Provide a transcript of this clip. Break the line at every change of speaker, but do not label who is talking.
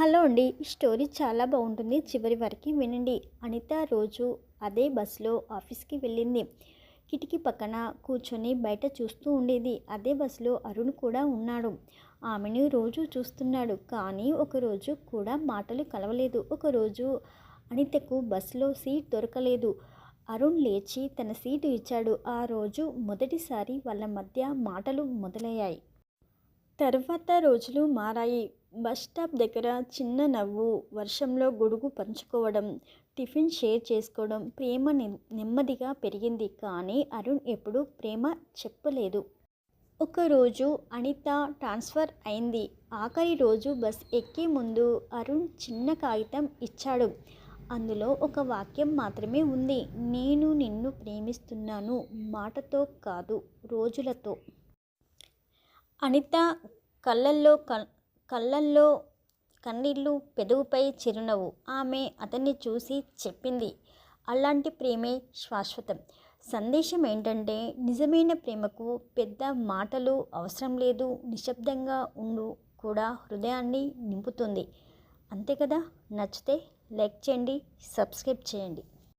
Hello అండి. ఈ story చాలా బాగుంటుంది. చివరి వరకు వినండి. అనిత రోజు అదే బస్సులో ఆఫీస్కి వెళ్ళింది. కిటికీ పక్కన కూర్చొని బయట చూస్తూ ఉండేది. అదే బస్సులో అరుణ్ కూడా ఉన్నాడు. ఆమెను రోజు చూస్తున్నాడు. కానీ ఒకరోజు కూడా మాటలు కలవలేదు. ఒకరోజు అనితకు బస్సులో సీట్ దొరకలేదు. అరుణ్ లేచి తన సీటు ఇచ్చాడు. ఆ రోజు మొదటిసారి వాళ్ళ మధ్య మాటలు మొదలయ్యాయి. తర్వాత రోజులు మారాయి. బస్ స్టాప్ దగ్గర చిన్న నవ్వు వర్షంలో గొడుగు పంచుకోవడం టిఫిన్ షేర్ చేసుకోవడం ప్రేమ నెమ్మదిగా పెరిగింది కానీ అరుణ్ ఎప్పుడూ ప్రేమ చెప్పలేదు. ఒకరోజు అనిత ట్రాన్స్ఫర్ అయింది. ఆఖరి రోజు బస్ ఎక్కే ముందు అరుణ్ చిన్న కాగితం ఇచ్చాడు. అందులో ఒక వాక్యం మాత్రమే ఉంది. నేను నిన్ను ప్రేమిస్తున్నాను. మాటతో కాదు రోజులతో. అనిత కళ్ళల్లో కళ్ళల్లో కన్నీళ్ళు పెదవుపై చిరునవ్వు. ఆమె అతన్ని చూసి చెప్పింది అలాంటి ప్రేమే శాశ్వతం. సందేశం ఏంటంటే నిజమైన ప్రేమకు పెద్ద మాటలు అవసరం లేదు నిశ్శబ్దంగా ఉండు కూడా హృదయాన్ని నింపుతుంది. అంతే కదా? నచ్చితే లైక్ చేయండి సబ్స్క్రైబ్ చేయండి.